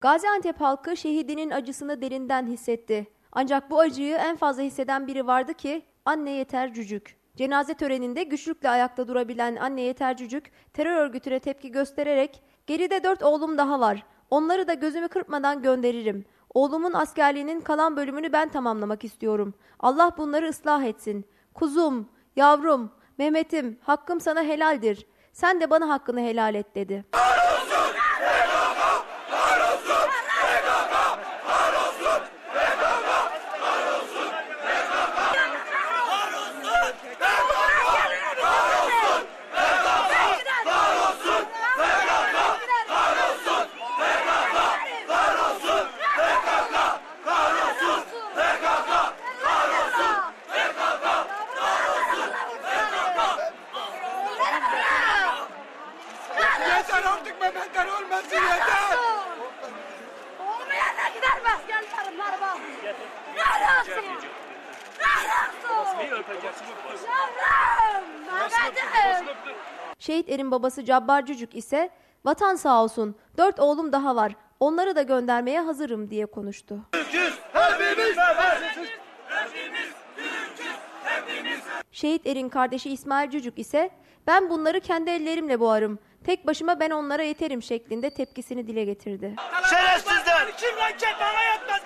Gaziantep halkı şehidinin acısını derinden hissetti. Ancak bu acıyı en fazla hisseden biri vardı ki anne yeter cücük. Cenaze töreninde güçlükle ayakta durabilen anne yeter cücük terör örgütüne tepki göstererek geride dört oğlum daha var. Onları da gözümü kırpmadan gönderirim. Oğlumun askerliğinin kalan bölümünü ben tamamlamak istiyorum. Allah bunları ıslah etsin. Kuzum, yavrum, Mehmet'im hakkım sana helaldir. Sen de bana hakkını helal et dedi. Artık Mehmetler ölmesin yeter. Olmayana gider askerlerim bak. Ne olsun? Ne olsun? Yavrum! Mehmet'im! Şehit erin babası Cabbar Cücük ise vatan sağ olsun dört oğlum daha var onları da göndermeye hazırım diye konuştu. Şehit erin kardeşi İsmail Cücük ise ben bunları kendi ellerimle boğarım. Tek başıma ben onlara yeterim şeklinde tepkisini dile getirdi. Şerefsizler. Kim lan kendine hayatta